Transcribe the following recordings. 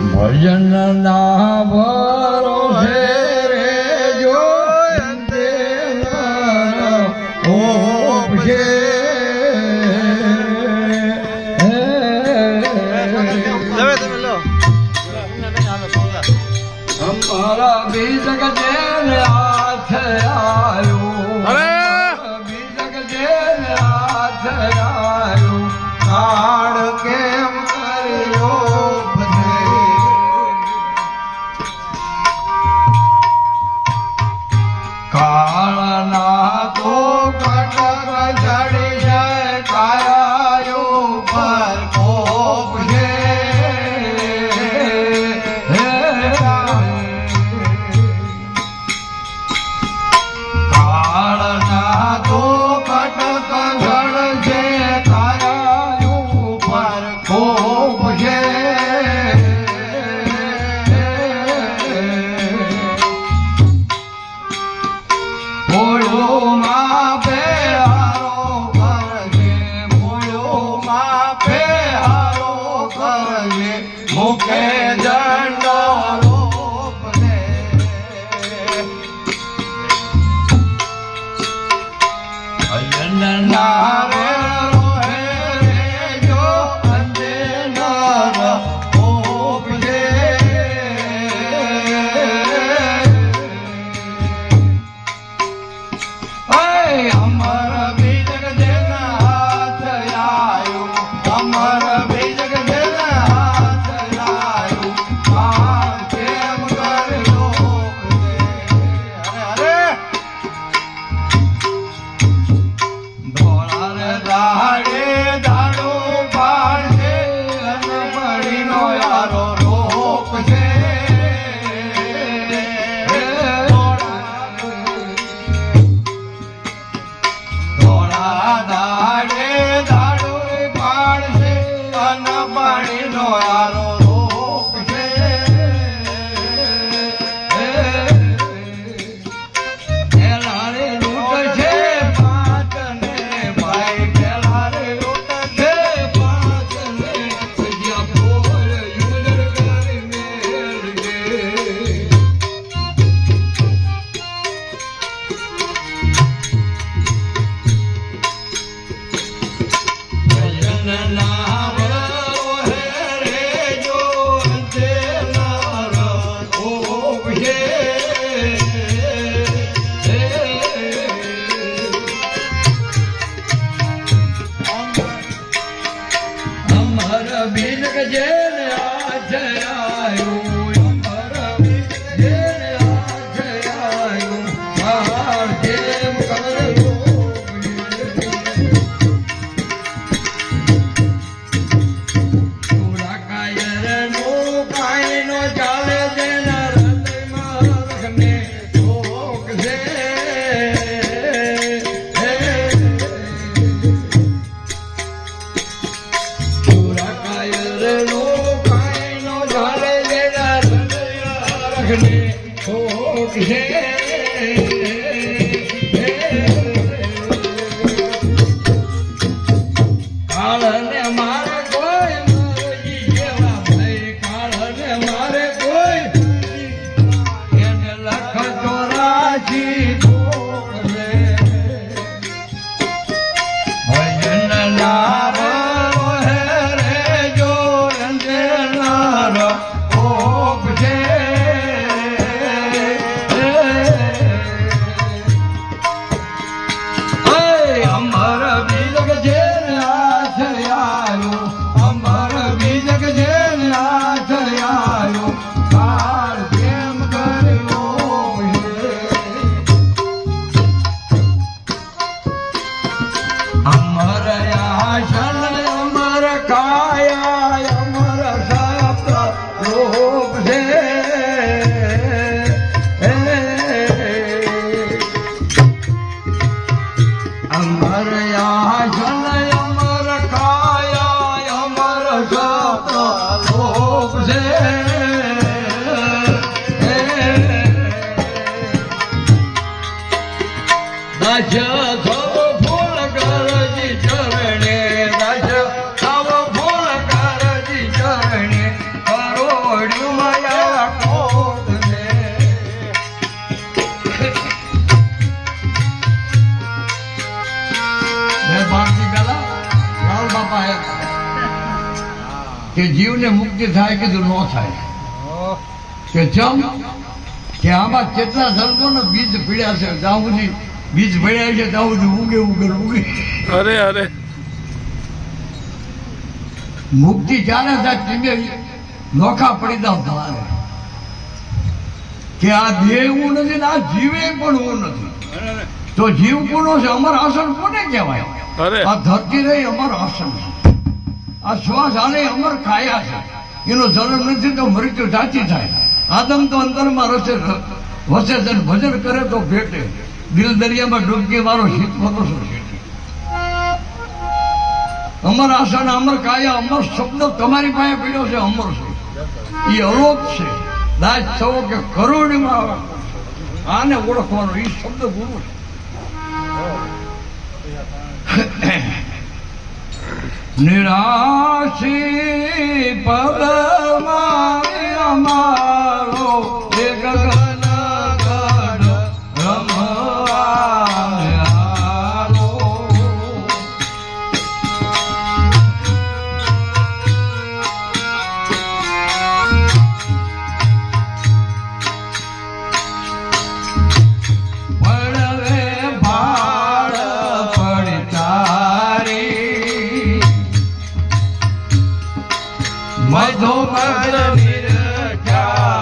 ભજન ના ભરો રે Oh, my. જીવને મુક્તિ થાય કીધું ન થાય? કે જમ? કે આમાં કેટલા ધર્મોના બીજ પીડ્યા છે? ત્યાં સુધી બીજ પડ્યા છે ત્યાં સુધી ઉગે ઉગે ઉગે. અરે અરે. મુક્તિ ક્યારે થાય તમે નોખા પડી દઉં તમારે. કે આ દેહ હું નથી આ જીવે પણ હું નથી. તો જીવ કોનો છે? અમર આસન કોને કહેવાય? અરે. આ ધરતી રહી અમર આસન છે. આ શ્વાસ આને અમર કાયા છે. એનો જન્મ નથી તો મૃત્યુ સાચી થાય. આદમ તો અંતરમાં રસે, વસે છે ભજન કરે તો ભેટે. દિલ દરિયામાં ડૂબકી મારો શીત છે? અમર આસન અમર કાયા, અમર શબ્દ તમારી પાસે પીડ્યો છે, અમર છે. એ અલોપ છે. દાજ થવો કે કરોડમાં આને ઓળખવાનો, એ શબ્દ ગુરુ છે. નિરાશી પદમાં ولم يكن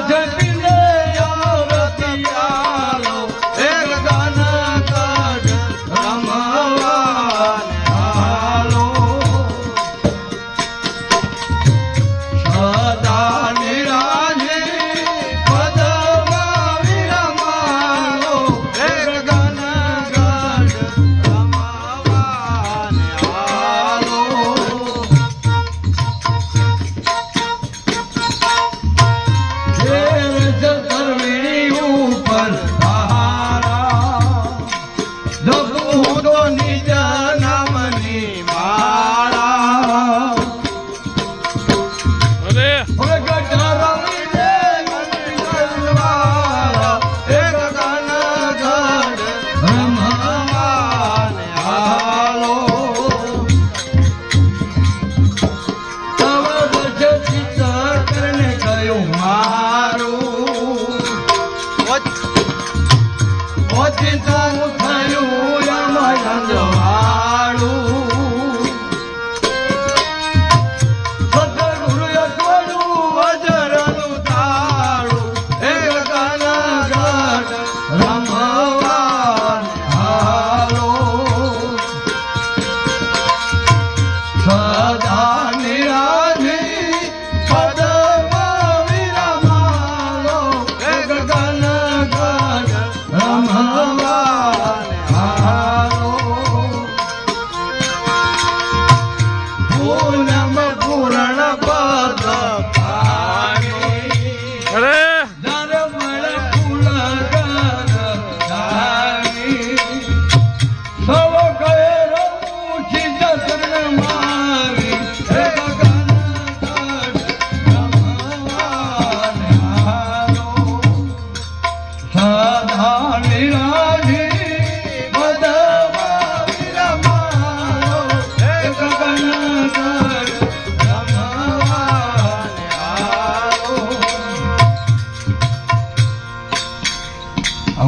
भजती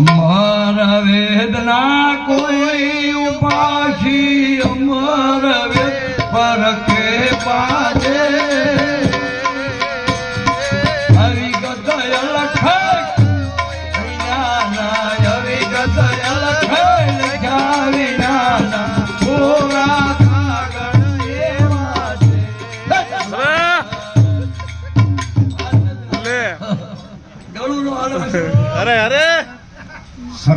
અમર વેદના કોઈ ઉપાસી અમર વેદ પરખે પાજે હરિગત લખ હરિગત લખ જાવિના ભોરા અરે અરે.